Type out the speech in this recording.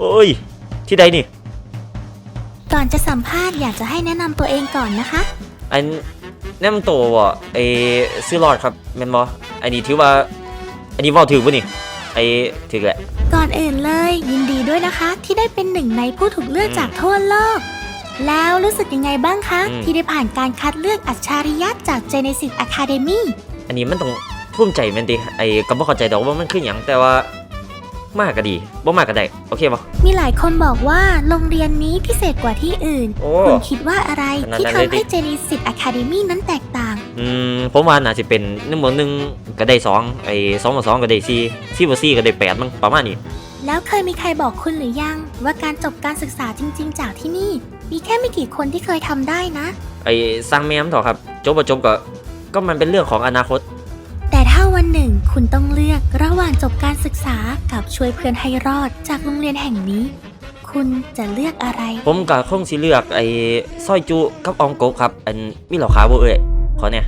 โอ้ย ที่ใดนี่ ก่อนจะสัมภาษณ์อยากจะให้แนะนำตัวเองก่อนนะคะ อันแนั่นมันตัวบ่ไอ้ซื้อรอดครับแม่นบ่อันนี้ถือว่า อันนี้เว้าถือบ่นี่ ไอ้ถือแหละ ก่อนอื่นเลยยินดีด้วยนะคะ ที่ได้เป็นหนึ่งในผู้ถูกเลือกอืมจากทั่วโลก แล้วรู้สึกยังไงบ้างคะ อืม ที่ได้ผ่านการคัดเลือกอัจฉริยะจาก Genesis Academy อันนี้มันต้องภูมิใจแม่นติไอ้ก็บ่เข้าใจดอกว่ามันคือหยังแต่ว่า มากก็ดีบ่มากก็ได้โอเคบ่มีหลายคนบอกว่าโรงเรียนนี้พิเศษกว่าที่อื่น โอ้ คุณคิดว่าอะไรขนาดที่นั้นเลยทำให้ดิ Genesis Academy นั้นแตกต่าง อืมผมว่าน่าสิเป็น1บวก1ก็ได้สองไอ้2บวก2ก็ได้4 4บวก4ก็ได้แปดมั้งประมาณนี้ แล้วเคยมีใครบอกคุณหรือยัง ว่าการจบการศึกษาจริง ๆ จากที่นี่ มีแค่ไม่กี่คนที่เคยทำได้นะ ไอ้สร้างแม่มเถอะครับ จบบ่จบก็ก็มันเป็นเรื่องของอนาคต แต่ถ้าวันหนึ่งคุณต้อง จบการศึกษากับช่วยเพื่อนให้รอดจากโรงเรียนแห่งนี้ คุณจะเลือกอะไร ผมก็คงสิเลือกไอ้สร้อยจุกับอองโกบครับ อันมีหล่าขาวบ่เอ่ยขอเนี่ย